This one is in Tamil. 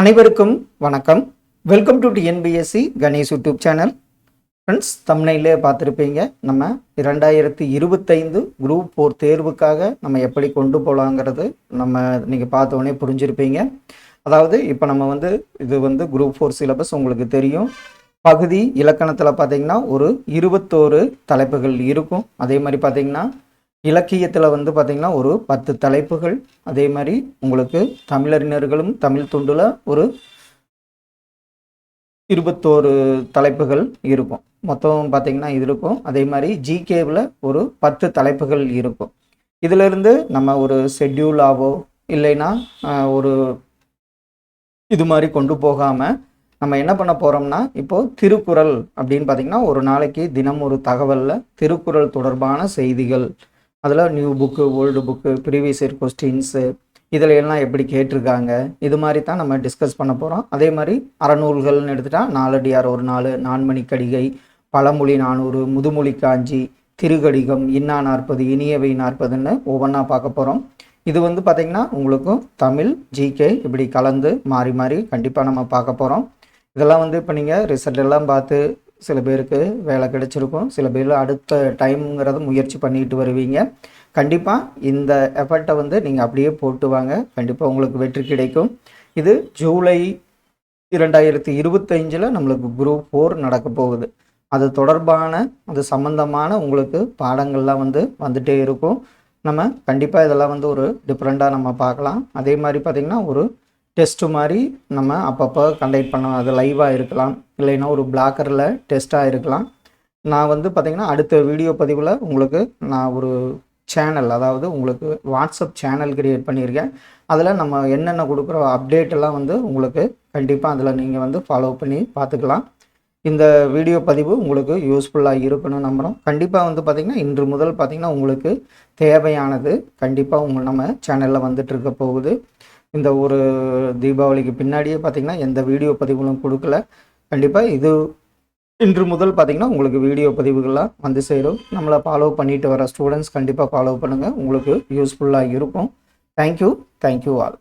அனைவருக்கும் வணக்கம். Welcome to TNPSC Ganesh YouTube channel friends தமிழ்நிலே பார்த்துருப்பீங்க. நம்ம இரண்டாயிரத்தி இருபத்தைந்து குரூப் ஃபோர் தேர்வுக்காக நம்ம எப்படி கொண்டு போகலாங்கிறது நம்ம நீங்கள் பார்த்தோன்னே புரிஞ்சிருப்பீங்க. அதாவது இப்போ நம்ம வந்து இது வந்து குரூப் ஃபோர் சிலபஸ் உங்களுக்கு தெரியும். பகுதி இலக்கணத்தில் பார்த்தீங்கன்னா ஒரு இருபத்தோரு தலைப்புகள் இருக்கும். அதே மாதிரி பார்த்தீங்கன்னா இலக்கியத்தில் வந்து பார்த்திங்கன்னா ஒரு பத்து தலைப்புகள். அதே மாதிரி உங்களுக்கு தமிழறிஞர்களும் தமிழ் துண்டில் ஒரு இருபத்தோரு தலைப்புகள் இருக்கும். மொத்தம் பார்த்திங்கன்னா இது இருக்கும். அதே மாதிரி ஜிகேவில் ஒரு பத்து தலைப்புகள் இருக்கும். இதிலிருந்து நம்ம ஒரு ஷெட்யூலாவோ இல்லைன்னா ஒரு இது மாதிரி கொண்டு போகாமல் நம்ம என்ன பண்ண போகிறோம்னா இப்போது திருக்குறள் அப்படின்னு பார்த்திங்கன்னா ஒரு நாளைக்கு தினம் ஒரு தகவலில் திருக்குறள் தொடர்பான செய்திகள் அதில் new book old book previous year questions இதில் எல்லாம் எப்படி கேட்டிருக்காங்க இது மாதிரி தான் நம்ம டிஸ்கஸ் பண்ண போகிறோம் அதே மாதிரி அறநூல்கள்னு எடுத்துட்டால் நாலடியார் ஒரு நாள் நான்மணி கடிகை பழமொழி நானூறு முதுமொழி காஞ்சி திருகடிகம் இன்னா நாற்பது இனியவை நாற்பதுன்னு ஒவ்வொன்றா பார்க்க போகிறோம் இது வந்து பார்த்திங்கன்னா உங்களுக்கும் தமிழ் ஜிகே இப்படி கலந்து மாறி மாறி கண்டிப்பாக நம்ம பார்க்க போகிறோம் இதெல்லாம் வந்து இப்போ நீங்கள் ரிசல்ட் எல்லாம் பார்த்து சில பேருக்கு வேலை கிடைச்சிருக்கும். சில பேர் அடுத்த டைம்ங்கிறத முயற்சி பண்ணிட்டு வருவீங்க. கண்டிப்பாக இந்த எஃபர்ட்டை வந்து நீங்கள் அப்படியே போட்டு வாங்க. கண்டிப்பாக உங்களுக்கு வெற்றி கிடைக்கும். இது ஜூலை இரண்டாயிரத்தி இருபத்தஞ்சில் நம்மளுக்கு குரூப் ஃபோர் நடக்க போகுது. அது தொடர்பான அது சம்மந்தமான உங்களுக்கு பாடங்கள்லாம் வந்து வந்துட்டே இருக்கும். நம்ம கண்டிப்பாக இதெல்லாம் வந்து ஒரு டிஃப்ரெண்ட்டாக நம்ம பார்க்கலாம். அதே மாதிரி பார்த்திங்கன்னா ஒரு டெஸ்ட்டு மாதிரி நம்ம அப்பப்போ கண்டக்ட் பண்ணலாம். அது லைவாக இருக்கலாம். இல்லைன்னா ஒரு பிளாக்கரில் டெஸ்ட்டாக இருக்கலாம் நான் வந்து பார்த்திங்கன்னா அடுத்த வீடியோ பதிவில் உங்களுக்கு நான் ஒரு சேனல் அதாவது உங்களுக்கு வாட்ஸ்அப் சேனல் கிரியேட் பண்ணியிருக்கேன். அதில் நம்ம என்னென்ன கொடுக்குற அப்டேட் எல்லாம் வந்து உங்களுக்கு கண்டிப்பாக அதில் நீங்கள் வந்து ஃபாலோ பண்ணி பார்த்துக்கலாம் இந்த வீடியோ பதிவு உங்களுக்கு யூஸ்ஃபுல்லாக இருக்குன்னு நம்புகிறோம் கண்டிப்பாக வந்து பார்த்திங்கன்னா இன்று முதல் பார்த்திங்கன்னா உங்களுக்கு தேவையானது கண்டிப்பாக உங்கள் நம்ம சேனலில் வந்துட்டுருக்க போகுது. இந்த ஒரு தீபாவளிக்கு பின்னாடியே பார்த்திங்கன்னா எந்த வீடியோ பதிவுகளும் கொடுக்கல. கண்டிப்பாக இது இன்று முதல் பார்த்திங்கன்னா உங்களுக்கு வீடியோ பதிவுகள்லாம் வந்து சேரும். நம்மளை ஃபாலோ பண்ணிட்டு வர ஸ்டூடெண்ட்ஸ் கண்டிப்பாக ஃபாலோ பண்ணுங்கள் உங்களுக்கு யூஸ்ஃபுல்லாக இருக்கும். Thank you thank you all